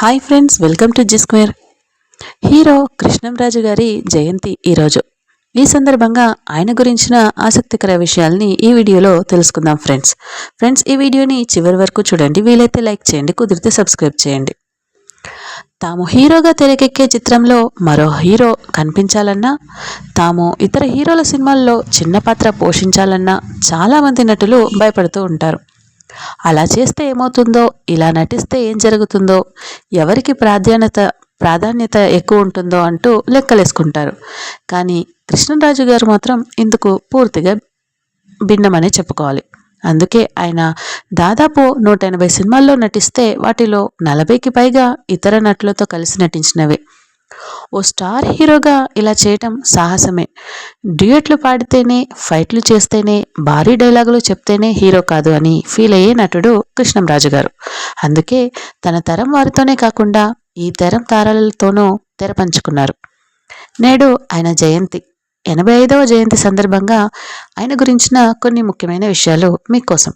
Hi friends welcome to G square hero Krishnamraju గారి జయంతి ఈరోజు. ఈ సందర్భంగా ఆయన గురించిన ఆసక్తికర విషయాల్ని ఈ వీడియోలో తెలుసుకుందాం ఫ్రెండ్స్. ఫ్రెండ్స్ ఈ వీడియోని చివరి వరకు చూడండి. వీలైతే లైక్ చేయండి కుదిరితే సబ్స్క్రైబ్ చేయండి. తాము హీరోగా తెరకెక్కే చిత్రంలో మరో హీరో కనిపించాలన్నా తాము ఇతర హీరోల సినిమాల్లో చిన్న పాత్ర పోషించాలన్నా చాలామంది నటులు భయపడుతూ ఉంటారు. అలా చేస్తే ఏమవుతుందో ఇలా నటిస్తే ఏం జరుగుతుందో ఎవరికి ప్రాధాన్యత ప్రాధాన్యత ఎక్కువ ఉంటుందో అంటూ లెక్కలేసుకుంటారు. కానీ కృష్ణరాజు గారు మాత్రం ఇందుకు పూర్తిగా భిన్నమనే చెప్పుకోవాలి. అందుకే ఆయన దాదాపు నూట ఎనభై సినిమాల్లో నటిస్తే వాటిలో నలభైకి పైగా ఇతర నటులతో కలిసి నటించినవే. ఓ స్టార్ హీరోగా ఇలా చేయటం సాహసమే. డ్యూయట్లు పాడితేనే ఫైట్లు చేస్తేనే భారీ డైలాగులు చెప్తేనే హీరో కాదు అని ఫీల్ అయ్యే నటుడు కృష్ణంరాజు గారు. అందుకే తన తరం వారితోనే కాకుండా ఈ తరం తారాలతోనూ తెర పంచుకున్నారు. నేడు ఆయన జయంతి. ఎనభై ఐదవ జయంతి సందర్భంగా ఆయన గురించిన కొన్ని ముఖ్యమైన విషయాలు మీకోసం.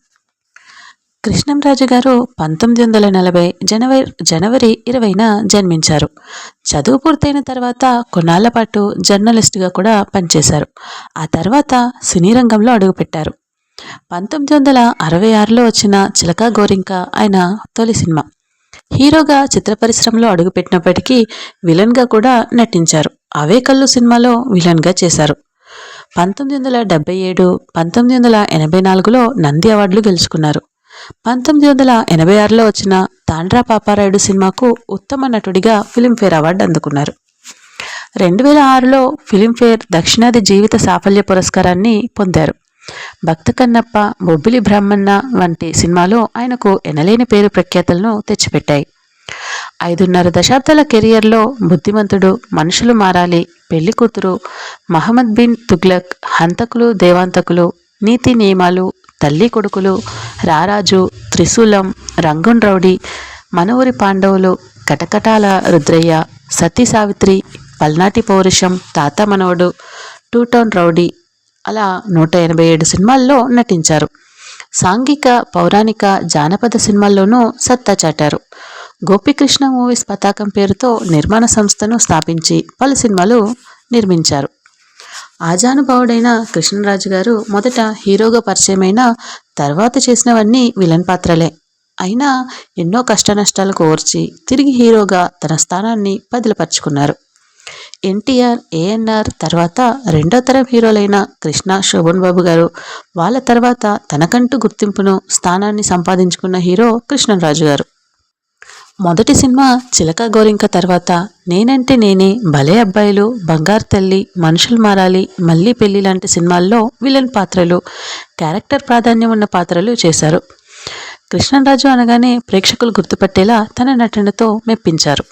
కృష్ణంరాజు గారు పంతొమ్మిది వందల నలభై జనవరి జనవరి ఇరవైన జన్మించారు. చదువు పూర్తయిన తర్వాత కొన్నాళ్ళ పాటు జర్నలిస్టుగా కూడా పనిచేశారు. ఆ తర్వాత సినీ రంగంలో అడుగుపెట్టారు. పంతొమ్మిది వందల అరవై ఆరులో వచ్చిన చిలకా గోరింక ఆయన తొలి సినిమా. హీరోగా చిత్ర పరిశ్రమలో అడుగుపెట్టినప్పటికీ విలన్గా కూడా నటించారు. అవే కళ్ళు సినిమాలో విలన్గా చేశారు. పంతొమ్మిది వందల డెబ్బై ఏడు పంతొమ్మిది వందల ఎనభై నాలుగులో నంది అవార్డులు గెలుచుకున్నారు. పంతొమ్మిది వందల ఎనభై ఆరులో వచ్చిన తాండ్రా పాపారాయుడు సినిమాకు ఉత్తమ నటుడిగా ఫిలింఫేర్ అవార్డు అందుకున్నారు. రెండు వేల ఆరులో ఫిలింఫేర్ దక్షిణాది జీవిత సాఫల్య పురస్కారాన్ని పొందారు. భక్త కన్నప్ప బొబ్బిలి బ్రహ్మన్న వంటి సినిమాలు ఆయనకు ఎనలేని పేరు ప్రఖ్యాతలను తెచ్చిపెట్టాయి. ఐదున్నర దశాబ్దాల కెరియర్లో బుద్ధిమంతుడు మనుషులు మారాలి పెళ్ళి కూతురు మహమ్మద్ బిన్ తుగ్లక్ హంతకులు దేవాంతకులు నీతి నియమాలు తల్లి కొడుకులు రారాజు త్రిశూలం రంగున్ రౌడీ మనూరి పాండవులు కటకటాల రుద్రయ్య సతీ సావిత్రి పల్నాటి పౌరుషం తాత మనవడు టూ టౌన్ రౌడీ అలా నూట ఎనభై ఏడు సినిమాల్లో నటించారు. సాంఘిక పౌరాణిక జానపద సినిమాల్లోనూ సత్తా చాటారు. గోపికృష్ణ మూవీస్ పతాకం పేరుతో నిర్మాణ సంస్థను స్థాపించి పలు సినిమాలు నిర్మించారు. ఆజానుభావుడైన కృష్ణరాజు గారు మొదట హీరోగా పరిచయమైన తర్వాత చేసినవన్నీ విలన్ పాత్రలే. అయినా ఎన్నో కష్టనష్టాలకు కోర్చి తిరిగి హీరోగా తన స్థానాన్ని బదిలపరుచుకున్నారు. ఎన్టీఆర్ ఏఎన్ఆర్ తర్వాత రెండో తరం హీరోలైన కృష్ణ శోభన్ బాబు గారు వాళ్ళ తర్వాత తనకంటూ గుర్తింపును స్థానాన్ని సంపాదించుకున్న హీరో కృష్ణరాజు గారు. మొదటి సినిమా చిలక గోరింక తర్వాత నేనంటే నేనే భలే అబ్బాయిలు బంగారు తల్లి మనుషులు మారాలి మళ్ళీ పెళ్ళి లాంటి సినిమాల్లో విలన్ పాత్రలు క్యారెక్టర్ ప్రాధాన్యం ఉన్న పాత్రలు చేశారు. కృష్ణరాజు అనగానే ప్రేక్షకులు గుర్తుపట్టేలా తన నటనతో మెప్పించారు.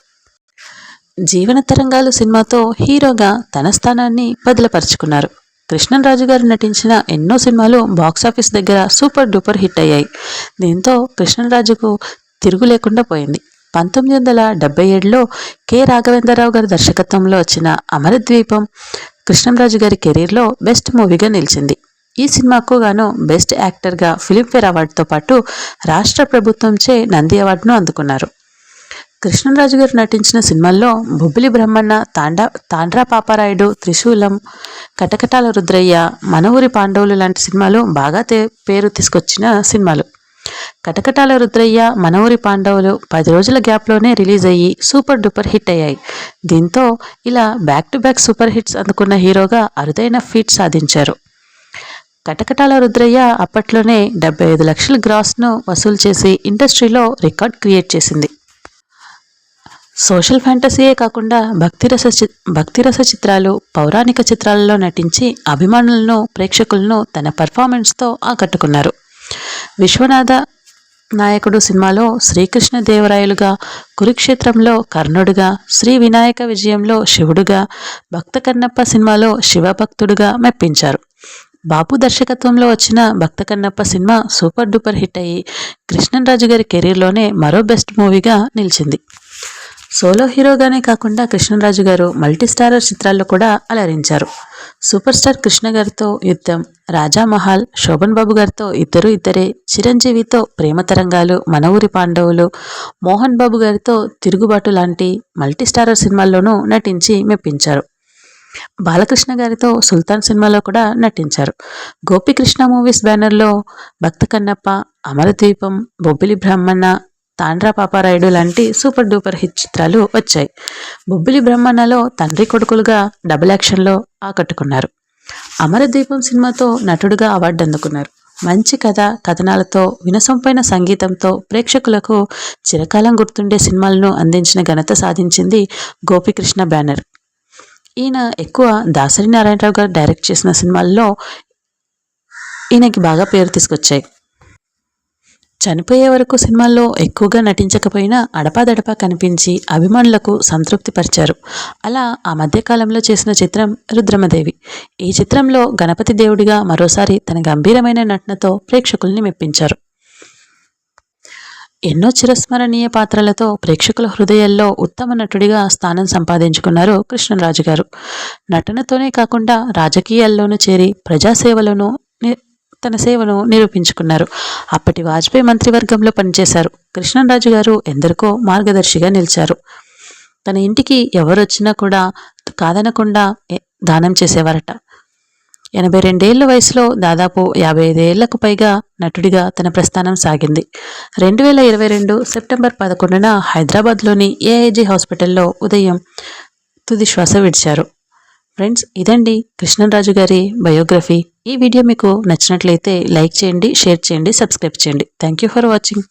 జీవన తరంగాలు సినిమాతో హీరోగా తన స్థానాన్ని బదిలపరుచుకున్నారు. కృష్ణరాజు గారు నటించిన ఎన్నో సినిమాలు బాక్సాఫీస్ దగ్గర సూపర్ డూపర్ హిట్ అయ్యాయి. దీంతో కృష్ణరాజుకు తిరుగు లేకుండా పోయింది. పంతొమ్మిది వందల డెబ్బై ఏడులో కె. రాఘవేంద్రరావు గారి దర్శకత్వంలో వచ్చిన అమరద్వీపం కృష్ణంరాజు గారి కెరీర్లో బెస్ట్ మూవీగా నిలిచింది. ఈ సినిమాకు గాను బెస్ట్ యాక్టర్గా ఫిలింఫేర్ అవార్డుతో పాటు రాష్ట్ర ప్రభుత్వంచే నంది అవార్డును అందుకున్నారు. కృష్ణరాజు గారు నటించిన సినిమాల్లో బొబ్బిలి బ్రహ్మన్న తాండా తాండ్రా పాపారాయుడు త్రిశూలం కటకటాల రుద్రయ్య మనవూరి పాండవులు లాంటి సినిమాలు బాగా పేరు తీసుకొచ్చిన సినిమాలు. కటకటాల రుద్రయ్య మనవూరి పాండవులు పది రోజుల గ్యాప్లోనే రిలీజ్ అయ్యి సూపర్ డూపర్ హిట్ అయ్యాయి. దీంతో ఇలా back to back super hits అందుకున్న హీరోగా అరుదైన ఫీట్ సాధించారు. కటకటాల రుద్రయ్య అప్పట్లోనే డెబ్బై ఐదు లక్షల గ్రాస్ను వసూలు చేసి ఇండస్ట్రీలో రికార్డ్ క్రియేట్ చేసింది. సోషల్ ఫ్యాంటసీయే కాకుండా భక్తిరస భక్తిరస చిత్రాలు పౌరాణిక చిత్రాలలో నటించి అభిమానులను ప్రేక్షకులను తన పర్ఫార్మెన్స్తో ఆకట్టుకున్నారు. విశ్వనాథ నాయకుడు సినిమాలో శ్రీకృష్ణ దేవరాయలుగా కురుక్షేత్రంలో కర్ణుడుగా శ్రీ వినాయక విజయంలో శివుడుగా భక్త కన్నప్ప సినిమాలో శివభక్తుడుగా మెప్పించారు. బాపు దర్శకత్వంలో వచ్చిన Bhakta Kannappa cinema super duper hit అయ్యి కృష్ణరాజు గారి కెరీర్లోనే మరో బెస్ట్ మూవీగా నిలిచింది. సోలో హీరోగానే కాకుండా కృష్ణరాజు గారు మల్టీస్టారర్ చిత్రాల్లో కూడా అలరించారు. సూపర్ స్టార్ కృష్ణ గారితో యుద్ధం రాజామహల్ శోభన్ బాబు గారితో ఇద్దరు ఇద్దరే చిరంజీవితో ప్రేమ తరంగాలు మన ఊరి పాండవులు మోహన్ బాబు గారితో తిరుగుబాటు లాంటి మల్టీస్టారర్ సినిమాల్లోనూ నటించి మెప్పించారు. బాలకృష్ణ గారితో సుల్తాన్ సినిమాలో కూడా నటించారు. గోపికృష్ణ మూవీస్ బ్యానర్లో భక్త కన్నప్ప అమరద్వీపం బొబ్బిలి బ్రాహ్మణ తాండ్రా పాపారాయుడు లాంటి సూపర్ డూపర్ హిట్ చిత్రాలు వచ్చాయి. బొబ్బిలి బ్రహ్మణలో తండ్రి కొడుకులుగా డబుల్ యాక్షన్లో ఆకట్టుకున్నారు. అమరద్వీపం సినిమాతో నటుడుగా అవార్డు అందుకున్నారు. మంచి కథ కథనాలతో వినసొంపైన సంగీతంతో ప్రేక్షకులకు చిరకాలం గుర్తుండే సినిమాలను అందించిన ఘనత సాధించింది గోపికృష్ణ బ్యానర్. ఈయన ఎక్కువ దాసరి నారాయణరావు గారు డైరెక్ట్ చేసిన సినిమాల్లో ఈయనకి బాగా పేరు తీసుకొచ్చాయి. చనిపోయే వరకు సినిమాల్లో ఎక్కువగా నటించకపోయినా అడపాదడపా కనిపించి అభిమానులకు సంతృప్తి పరిచారు అలా ఆ మధ్యకాలంలో చేసిన చిత్రం రుద్రమదేవి. ఈ చిత్రంలో గణపతి దేవుడిగా మరోసారి తన గంభీరమైన నటనతో ప్రేక్షకుల్ని మెప్పించారు. ఎన్నో చిరస్మరణీయ పాత్రలతో ప్రేక్షకుల హృదయాల్లో ఉత్తమ నటుడిగా స్థానం సంపాదించుకున్నారు కృష్ణరాజు గారు నటనతోనే కాకుండా రాజకీయాల్లోనూ చేరి ప్రజాసేవలోనూ తన సేవను నిరూపించుకున్నారు. అప్పటి వాజ్పేయి మంత్రివర్గంలో పనిచేశారు. కృష్ణరాజు గారు ఎందరికో మార్గదర్శిగా నిలిచారు. తన ఇంటికి ఎవరొచ్చినా కూడా కాదనకుండా దానం చేసేవారట. ఎనభై రెండేళ్ళ వయసులో దాదాపు యాభై ఐదేళ్ళకు పైగా నటుడిగా తన ప్రస్థానం సాగింది. రెండు వేల ఇరవై రెండు సెప్టెంబర్ పదకొండున హైదరాబాద్లోని ఏఐజీ హాస్పిటల్లో ఉదయం తుది శ్వాస విడిచారు. ఫ్రెండ్స్ ఇదండి కృష్ణరాజు గారి బయోగ్రఫీ. ఈ వీడియో మీకు నచ్చినట్లయితే లైక్ చేయండి షేర్ చేయండి సబ్స్క్రైబ్ చేయండి. Thank you for watching